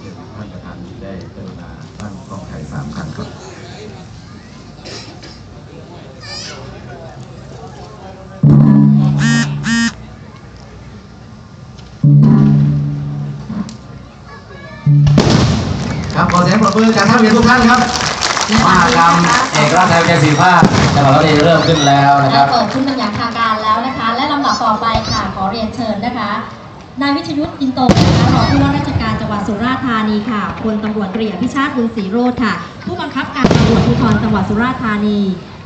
เชิญท่านประธานได้กรุณาตั้งกล้องถ่ายสามครั้งครับครับขอเสียงปรบมือจากท่านเรียนทุกท่านครับมหากรรมเอกราชไทยแกสีผ้าจังหวัดร้อยเอ็ดเริ่มขึ้นแล้วนะครับเปิดขึ้นเป็นอย่างทางการแล้วนะคะ และลำดับต่อไปค่ะขอเรียนเชิญนะคะ นายวิชยุทธ์อินโตนะคะรองผู้ว่าราช จังหวัดสุราษฎร์ธานีค่ะพลตำรวจตรีอภิชาติบุญศรีโรธค่ะ ผู้บังคับการตำรวจภูธรจังหวัดสุราษฎร์ธานี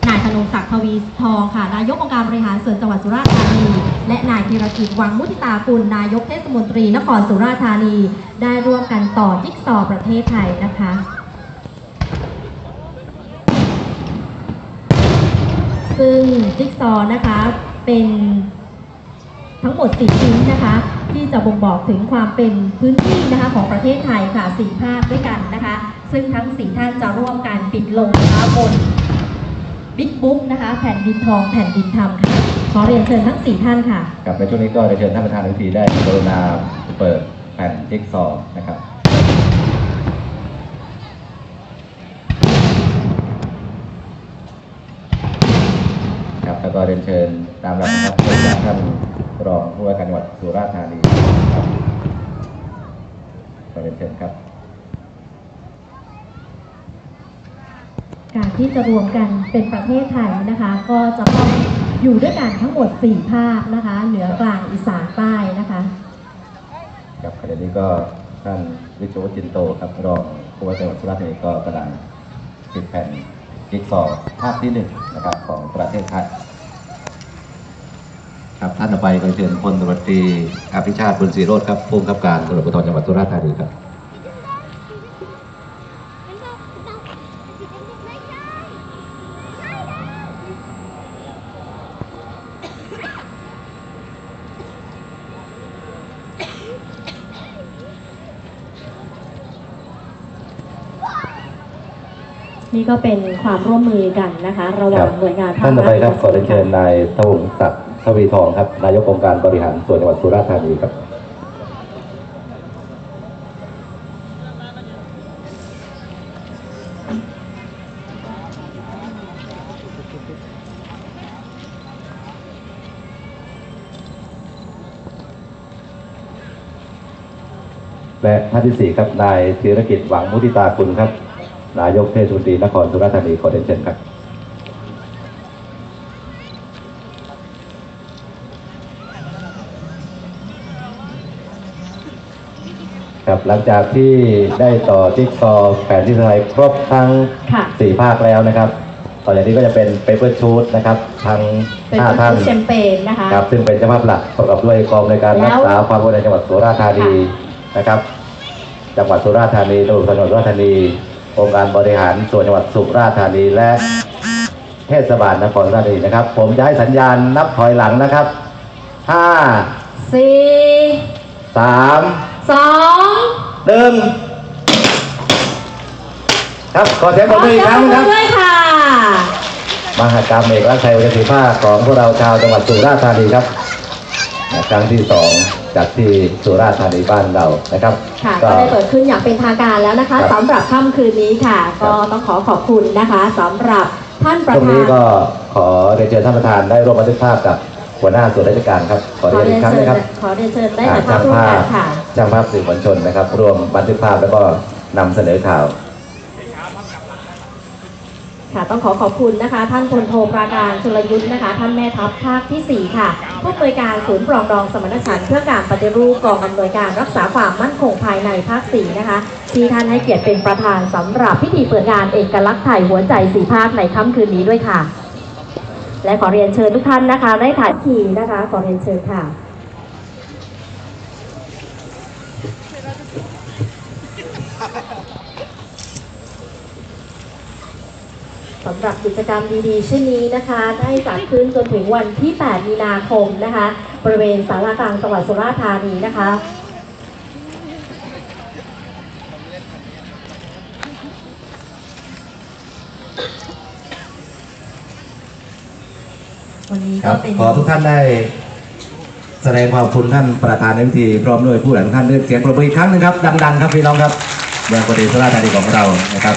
นายธนงศักดิ์ทวีทองค่ะ นายกองค์การบริหารส่วนจังหวัดสุราษฎร์ธานี และนายธีรกิจวังมุทิตากุลนายกเทศมนตรีนครสุราษฎร์ธานี ได้ร่วมกันต่อจิ๊กซอประเทศไทยนะคะซึ่งจิ๊กซอนะคะเป็น ทั้งหมด 4 ชิ้นนะคะ ที่จะบ่งบอกถึงความเป็นพื้นที่นะคะของประเทศไทยค่ะ 4 ภาคด้วยกันนะคะ ซึ่งทั้ง 4 ท่านจะร่วมกันปิดลงนะคะบนบิ๊กบุ๊กนะคะ แผ่นดินทองแผ่นดินธรรมค่ะ ขอเรียนเชิญทั้ง 4 ท่านค่ะกับในช่วงนี้ก็ได้เชิญท่านประธานในพิธีได้กรุณาเปิดแผ่นจิ๊กซอว์นะครับครับแล้วก็เรียนเชิญตามลำดับนะครับเชิญจากท่าน รองผู้ว่าการจังหวัดสุราษฎร์ธานีครับขอเรียนเชิญครับ การที่จะรวมกันเป็นประเทศไทยนะคะ ก็จะต้องอยู่ด้วยกันทั้งหมด 4 ภาคนะคะ เหนือกลางอีสานใต้นะคะครับขณะนี้ก็ท่านวิศวจินโตครับรองผู้ว่าจังหวัดสุราษฎร์ธานีก็กำลังติดแผ่นจิ๊กซอว์ภาคที่หนึ่งนะครับของประเทศไทย ครับท่านต่อไปก็เชิญพลตำรวจตรีอภิชาติบุญศรีโรธครับผู้บังคับการตำรวจภูธรจังหวัดสุราษฎร์ธานีครับนี่ก็เป็นความร่วมมือกันนะคะ ระหว่างหน่วยงานภาคท่านต่อไปครับขอและเชิญนายทวงศักดิ์ ทวีทองครับ นายกองค์การบริหารส่วนจังหวัดสุราษฎร์ธานีครับและท่านที่สี่ครับ นายธีรกิจหวังมุทิตาคุณครับ นายกเทศมนตรีนครสุราษฎร์ธานีขอเรียนเชิญครับ ครับหลังจากที่ได้ต่อจิ๊กซอว์แผนที่ไทยครบทั้งค่ะสี่ภาคแล้วนะครับ ต่อจากนี้ก็จะเป็นเปเปอร์ชูดนะครับทั้งเป็นห้าท่านแชมเปญนะคะ ครับซึ่งเป็นเจ้าภาพหลักประกอบด้วยกองในวยการแล้วรักษาความปลอดภัยในจังหวัดสุราษฎร์ธานีนะครับ จังหวัดสุราษฎร์ธานีตำรวจจังหวัดสุราษฎร์ธานีองค์การบริหารส่วนจังหวัดสุราษฎร์ธานีและเทศบาลนครสุราษฎร์ธานีนะครับ ผมจะให้สัญญาณนับถอยหลังนะครับห้าสี่สาม สองหนึ่งครับขอเสียงปรบมืออีกครั้งครับ ด้วยค่ะมหากรรมเอกลักษณ์ชัยวัฒนศิลปาของพวกเราชาวจังหวัดสุราษฎร์ธานีครับ ครั้งที่สองจากที่สุราษฎร์ธานีบ้านเรานะครับ ค่ะ ก็ได้เปิดขึ้นอย่างเป็นทางการแล้วนะคะครับ สำหรับค่ำคืนนี้ค่ะครับก็ต้องขอขอบคุณนะคะสำหรับท่านประช่วงธานี้น ก็ขอเรียนเชิญท่านประธานได้ร่วมบันทึกภาพกับ หัวหน้าส่วนราชการครับขอขอเรียนเรีอียนกครั้งเชิญนะครับขอเรียนเชิญได้อ่าถ่ายภาพร่วมกันค่ะช่างภาพสื่อมวลชนนะครับร่วมบันทึกภาพแล้วก็นำเสนอข่าวค่ะต้องขอขอบคุณนะคะ ท่านพลโทปราการชลยุทธ์นะคะ ท่านแม่ทัพภาคทีสี่4 ค่ะผู้อำนวยการศูนย์ปรองดองสมรรถฉันท์เพื่อการปฏิรูปกองอำนวยการรักษาความมั่นคงภายในภาค 4 นะคะ ที่ท่านให้เกียรติเป็นประธานสำหรับพิธีเปิดงานเอกลักษณ์ไทยหัวใจสีภาคในค่ำคืนนี้ด้วยค่ะ และขอเรียนเชิญทุกท่านนะคะได้ถ่ายทีนะคะ ขอเรียนเชิญค่ะสำหรับกิจกรรมดีๆเช่นนี้นะคะ ได้จัดขึ้นจนถึงวันที่ 8 มีนาคมนะคะ บริเวณสารากลางจังหวัดสุราษฎร์ธานีนะคะ วันนี้ครัก็บเป็นขอทุกท่านได้ แสดงความขอบคุณท่านประธานในพิธีพร้อมด้วยผู้หลักท่านด้วยเสียงปรบมืออีกครั้งหนึงครับดังๆ ครับพี่น้องครับเมืองโคดีสุราษฎร์ธานีของเรานะครับ